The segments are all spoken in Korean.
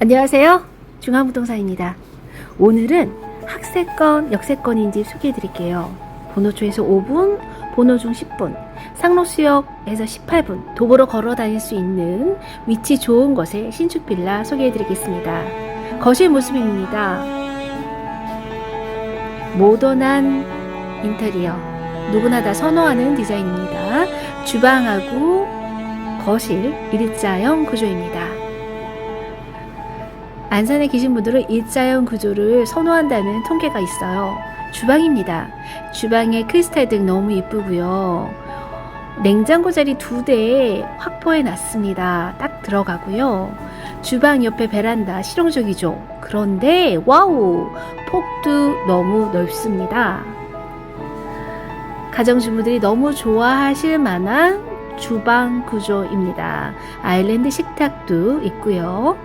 안녕하세요. 중앙부동산입니다. 오늘은 학세권, 역세권인지 소개해 드릴게요. 번호초에서 5분, 번호중 10분, 상록수역에서 18분, 도보로 걸어 다닐 수 있는 위치 좋은 곳의 신축 빌라 소개해 드리겠습니다. 거실 모습입니다. 모던한 인테리어. 누구나 다 선호하는 디자인입니다. 주방하고 거실 일자형 구조입니다. 안산에 계신 분들은 일자형 구조를 선호한다는 통계가 있어요. 주방입니다. 주방에 크리스탈 등 너무 예쁘고요. 냉장고 자리 두 대 확보해 놨습니다. 딱 들어가고요. 주방 옆에 베란다 실용적이죠. 그런데 와우 폭도 너무 넓습니다. 가정주부들이 너무 좋아하실 만한 주방 구조입니다. 아일랜드 식탁도 있고요.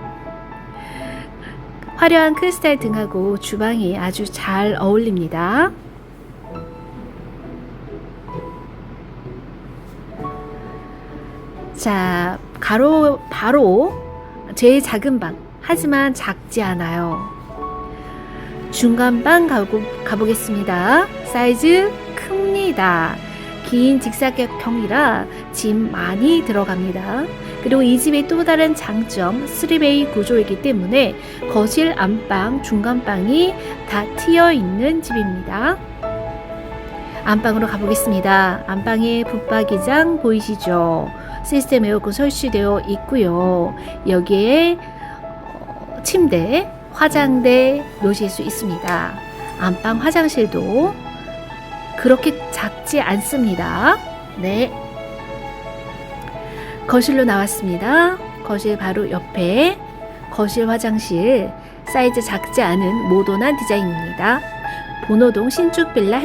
화려한 크리스탈 등하고 주방이 아주 잘 어울립니다. 자, 가로 바로 제일 작은 방. 하지만 작지 않아요. 중간 방 가고 가보겠습니다. 사이즈 큽니다. 긴 직사각형이라 짐 많이 들어갑니다. 그리고 이 집의 또 다른 장점 3베이 구조이기 때문에 거실, 안방, 중간방이 다 트여 있는 집입니다. 안방으로 가보겠습니다. 안방에 붙박이장 보이시죠? 시스템 에어컨 설치되어 있고요. 여기에 어, 침대, 화장대 놓으실 수 있습니다. 안방 화장실도 그렇게 작지 않습니다. 네. 거실로 나왔습니다. 거실 바로 옆에 거실 화장실 사이즈 작지 않은 모던한 디자인입니다. 본호동 신축 빌라